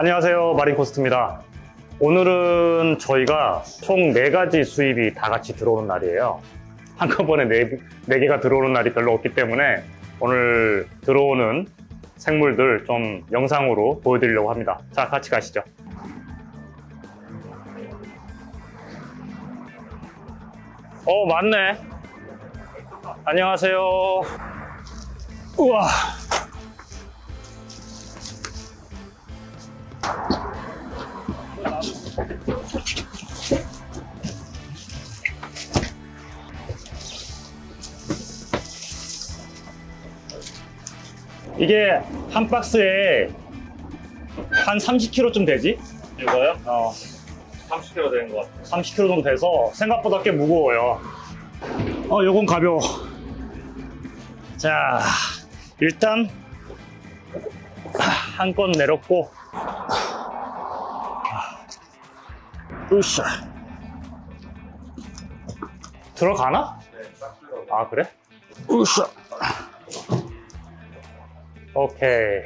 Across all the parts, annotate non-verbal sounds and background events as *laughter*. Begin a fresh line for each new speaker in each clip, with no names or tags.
안녕하세요. 마린코스트입니다. 오늘은 저희가 총 4가지 수입이 다 같이 들어오는 날이에요. 한꺼번에 4, 개가 들어오는 날이 별로 없기 때문에 오늘 들어오는 생물들 좀 영상으로 보여드리려고 합니다. 자 같이 가시죠. 어 맞네. 안녕하세요. 우와 이게 한 박스에 한 30kg쯤 되지?
이거요?
어,
30kg 되는 것 같아요.
30kg 정도 돼서 생각보다 꽤 무거워요. 어, 요건 가벼워. 자, 일단 한 건 내렸고, 으쌰. 들어가나?
네, 딱 들어.
아, 그래? 으쌰. 오케이.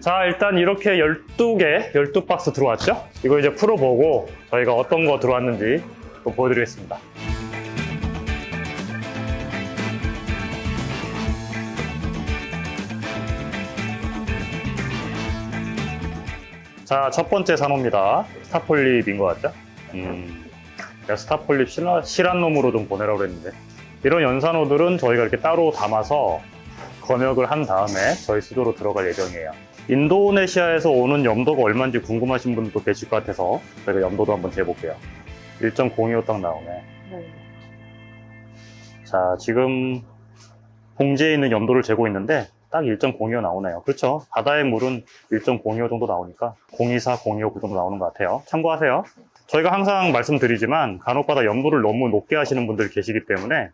자, 일단 이렇게 12개, 12박스 들어왔죠? 이거 이제 풀어보고 저희가 어떤 거 들어왔는지 또 보여드리겠습니다. 자, 첫 번째 산호입니다. 스타폴립인 것 같죠? 음, 제가 스타폴립 실한 놈으로 좀 보내라고 그랬는데. 이런 연산호들은 저희가 이렇게 따로 담아서 검역을 한 다음에 저희 수조로 들어갈 예정이에요. 인도네시아에서 오는 염도가 얼마인지 궁금하신 분도 계실 것 같아서 저희가 염도도 한번 재볼게요. 1.025 딱 나오네. 자, 지금 봉지에 있는 염도를 재고 있는데 딱 1.025 나오네요. 그렇죠. 바다의 물은 1.025 정도 나오니까 024, 025 그 정도 나오는 것 같아요. 참고하세요. 저희가 항상 말씀드리지만 간혹가다 염도를 너무 높게 하시는 분들 계시기 때문에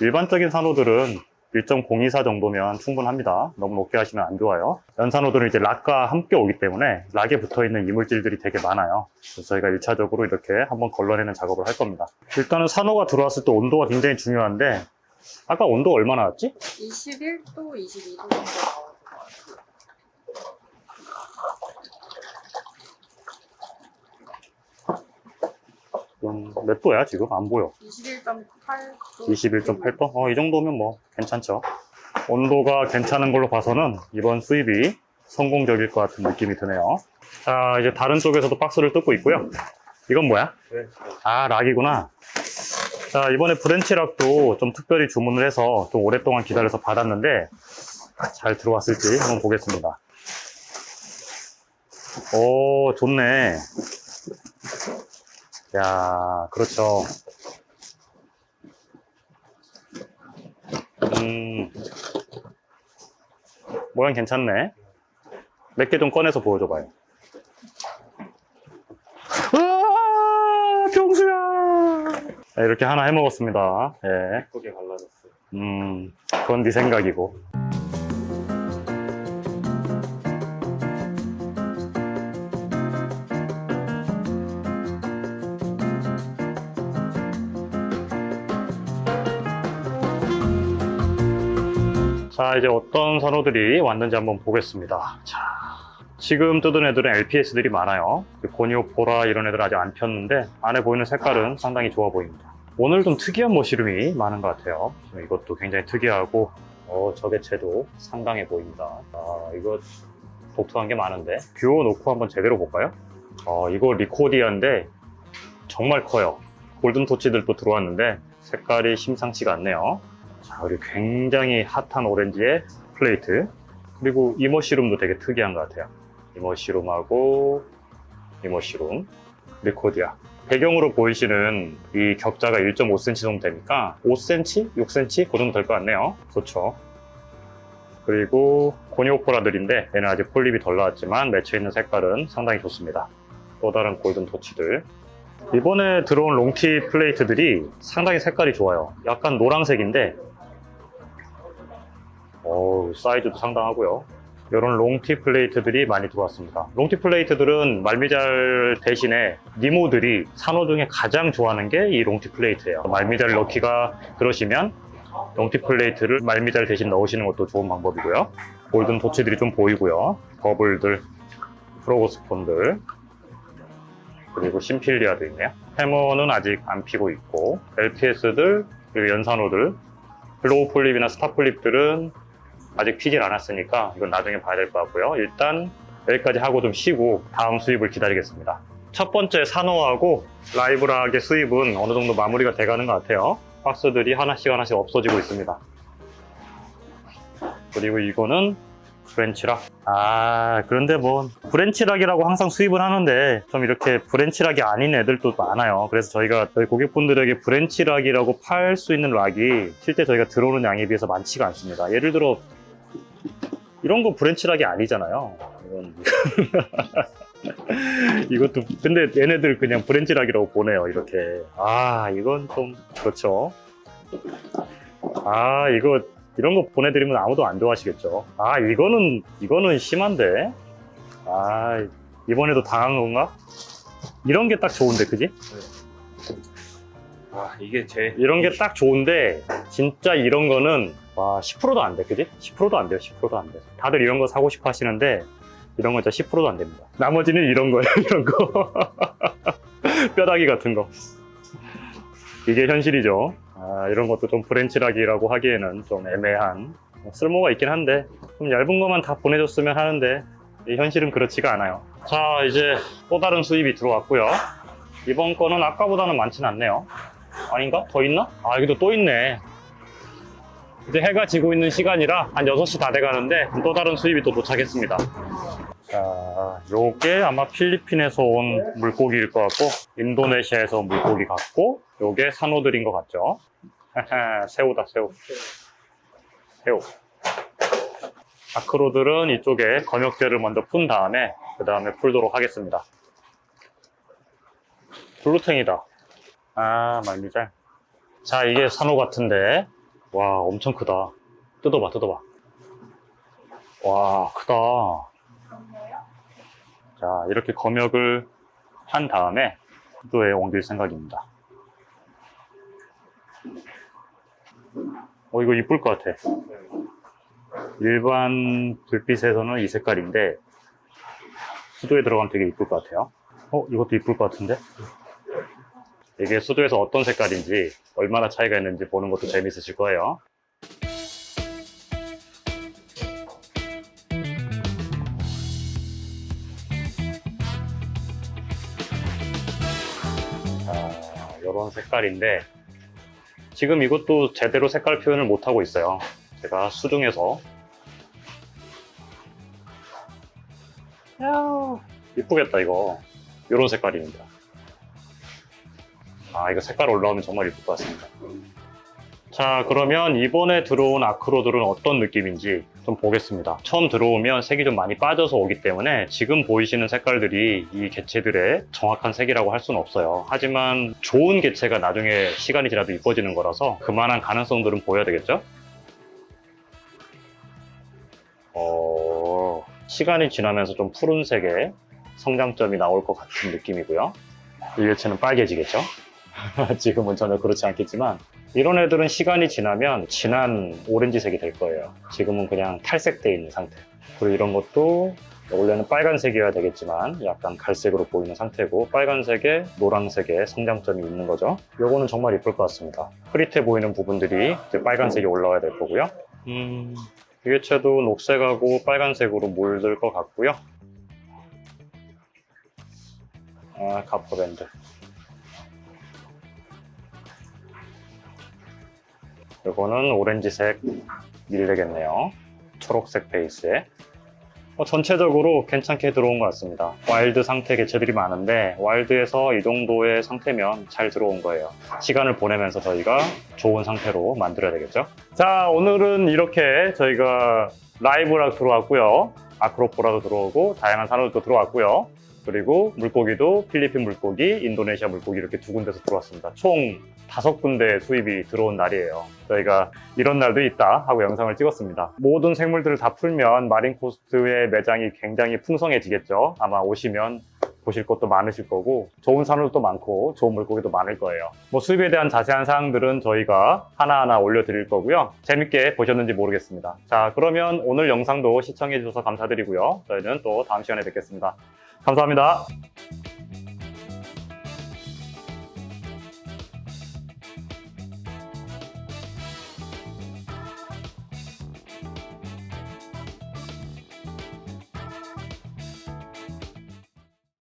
일반적인 산호들은 1.024 정도면 충분합니다. 너무 높게 하시면 안 좋아요. 연산호들은 이제 락과 함께 오기 때문에 락에 붙어 있는 이물질들이 되게 많아요. 그래서 저희가 1차적으로 이렇게 한번 걸러내는 작업을 할 겁니다. 일단은 산호가 들어왔을 때 온도가 굉장히 중요한데 아까 온도 얼마 나왔지?
21도, 22도 정도 나와요.
음, 몇 도야 지금? 안 보여.
21.8도.
21.8도? 어, 이 정도면 뭐 괜찮죠. 온도가 괜찮은 걸로 봐서는 이번 수입이 성공적일 것 같은 느낌이 드네요. 자, 이제 다른 쪽에서도 박스를 뜯고 있고요. 이건 뭐야?
네.
아, 락이구나. 자, 이번에 브랜치 락도 좀 특별히 주문을 해서 좀 오랫동안 기다려서 받았는데 잘 들어왔을지 한번 보겠습니다. 오, 좋네. 야, 그렇죠. 음, 모양 괜찮네. 몇 개 좀 꺼내서 보여줘봐요. 으아, 병수야! 네, 이렇게 하나 해먹었습니다. 예.
예쁘게 갈라졌어요.
음, 그건 네 생각이고. 자, 이제 어떤 산호들이 왔는지 한번 보겠습니다. 자, 지금 뜯은 애들은 LPS들이 많아요. 고니오포라 이런 애들 아직 안 폈는데 안에 보이는 색깔은 상당히 좋아 보입니다. 오늘 좀 특이한 머시룸이 많은 것 같아요. 이것도 굉장히 특이하고, 어, 저개체도 상당해 보입니다. 아, 이거 독특한 게 많은데. 듀오 놓고 한번 제대로 볼까요? 어, 이거 리코디아인데 정말 커요. 골든 토치들도 들어왔는데 색깔이 심상치가 않네요. 자, 그리고 굉장히 핫한 오렌지의 플레이트. 그리고 이머시룸도 되게 특이한 것 같아요. 이머시룸하고 이머시룸, 리코디아. 배경으로 보이시는 이 격자가 1.5cm 정도 되니까 5cm? 6cm? 그 정도 될 것 같네요. 좋죠. 그리고 고니오포라들인데 얘는 아직 폴립이 덜 나왔지만 맺혀있는 색깔은 상당히 좋습니다. 또 다른 골든 토치들. 이번에 들어온 롱티 플레이트들이 상당히 색깔이 좋아요. 약간 노란색인데 어우, 사이즈도 상당하고요. 이런 롱티 플레이트들이 많이 들어왔습니다. 롱티 플레이트들은 말미잘 대신에 니모들이 산호 중에 가장 좋아하는 게 이 롱티 플레이트예요. 말미잘 넣기가 그러시면 롱티 플레이트를 말미잘 대신 넣으시는 것도 좋은 방법이고요. 골든 토치들이 좀 보이고요. 버블들 프로고스폰들 그리고 심필리아도 있네요. 해머는 아직 안 피고 있고 LPS들 그리고 연산호들 글로우 폴립이나 스타 폴립들은 아직 피질 않았으니까 이건 나중에 봐야 될 것 같고요. 일단 여기까지 하고 좀 쉬고 다음 수입을 기다리겠습니다. 첫 번째 산호하고 라이브락의 수입은 어느 정도 마무리가 돼가는 것 같아요. 박스들이 하나씩 하나씩 없어지고 있습니다. 그리고 이거는 브랜치락. 아, 그런데 뭐, 브랜치락이라고 항상 수입을 하는데, 좀 이렇게 브랜치락이 아닌 애들도 많아요. 그래서 저희가 저희 고객분들에게 브랜치락이라고 팔 수 있는 락이 실제 저희가 들어오는 양에 비해서 많지가 않습니다. 예를 들어, 이런 거 브랜치락이 아니잖아요. 이건. *laughs* 이것도, 근데 얘네들 그냥 브랜치락이라고 보내요, 이렇게. 아, 이건 좀, 그렇죠. 아, 이거, 이런 거 보내드리면 아무도 안 좋아하시겠죠. 아, 이거는, 이거는 심한데? 아, 이번에도 당한 건가? 이런 게 딱 좋은데, 그지?
아 이게 제
이런 게 딱 좋은데, 진짜 이런 거는, 와, 10%도 안 돼, 그지? 10%도 안 돼요, 10%도 안 돼. 다들 이런 거 사고 싶어 하시는데, 이런 건 진짜 10%도 안 됩니다. 나머지는 이런 거예요, *laughs* 이런 거. *laughs* 뼈다귀 같은 거. 이게 현실이죠. 아, 이런 것도 좀 브랜치락이라고 하기에는 좀 애매한 뭐 쓸모가 있긴 한데 좀 얇은 것만 다 보내줬으면 하는데 이 현실은 그렇지가 않아요. 자 이제 또 다른 수입이 들어왔고요. 이번 거는 아까보다는 많지는 않네요. 아닌가? 더 있나? 아 여기도 또 있네. 이제 해가 지고 있는 시간이라 한 6시 다 돼가는데 또 다른 수입이 또 도착했습니다. 자, 요게 아마 필리핀에서 온 물고기일 것 같고, 인도네시아에서 온 물고기 같고, 요게 산호들인 것 같죠? 새우다, 새우. 새우. 아크로들은 이쪽에 검역제를 먼저 푼 다음에, 그 다음에 풀도록 하겠습니다. 블루탱이다. 아, 말미잘. 자, 이게 산호 같은데. 와, 엄청 크다. 뜯어봐, 뜯어봐. 와, 크다. 자, 이렇게 검역을 한 다음에 수도에 옮길 생각입니다. 어, 이거 이쁠 것 같아. 일반 불빛에서는 이 색깔인데, 수도에 들어가면 되게 이쁠 것 같아요. 어, 이것도 이쁠 것 같은데? 이게 수도에서 어떤 색깔인지, 얼마나 차이가 있는지 보는 것도 재밌으실 거예요. 자, 이런 색깔인데 지금 이것도 제대로 색깔 표현을 못하고 있어요. 제가 수중에서 야, 이쁘겠다 이거. 이런 색깔입니다. 아 이거 색깔 올라오면 정말 이쁠 것 같습니다. 자 그러면 이번에 들어온 아크로들은 어떤 느낌인지 좀 보겠습니다. 처음 들어오면 색이 좀 많이 빠져서 오기 때문에 지금 보이시는 색깔들이 이 개체들의 정확한 색이라고 할 수는 없어요. 하지만 좋은 개체가 나중에 시간이 지나도 이뻐지는 거라서 그만한 가능성들은 보여야 되겠죠? 어, 시간이 지나면서 좀 푸른색의 성장점이 나올 것 같은 느낌이고요. 이 개체는 빨개지겠죠? *laughs* 지금은 전혀 그렇지 않겠지만 이런 애들은 시간이 지나면 진한 오렌지색이 될 거예요. 지금은 그냥 탈색돼 있는 상태. 그리고 이런 것도 원래는 빨간색이어야 되겠지만 약간 갈색으로 보이는 상태고 빨간색에 노란색의 성장점이 있는 거죠. 요거는 정말 이쁠 것 같습니다. 흐릿해 보이는 부분들이 빨간색이 올라와야 될 거고요. 음, 이 개체도 녹색하고 빨간색으로 물들 것 같고요. 아, 가퍼밴드. 이거는 오렌지색 밀레겠네요. 초록색 베이스에. 어, 전체적으로 괜찮게 들어온 것 같습니다. 와일드 상태 개체들이 많은데 와일드에서 이 정도의 상태면 잘 들어온 거예요. 시간을 보내면서 저희가 좋은 상태로 만들어야 되겠죠. 자 오늘은 이렇게 저희가 라이브락 들어왔고요. 아크로포라도 들어오고 다양한 산호도 들어왔고요. 그리고 물고기도 필리핀 물고기, 인도네시아 물고기 이렇게 두 군데서 들어왔습니다. 총 다섯 군데 수입이 들어온 날이에요. 저희가 이런 날도 있다 하고 영상을 찍었습니다. 모든 생물들을 다 풀면 마린 코스트의 매장이 굉장히 풍성해지겠죠. 아마 오시면 보실 것도 많으실 거고 좋은 산호도 많고 좋은 물고기도 많을 거예요. 뭐 수입에 대한 자세한 사항들은 저희가 하나하나 올려드릴 거고요. 재밌게 보셨는지 모르겠습니다. 자 그러면 오늘 영상도 시청해 주셔서 감사드리고요. 저희는 또 다음 시간에 뵙겠습니다. 감사합니다.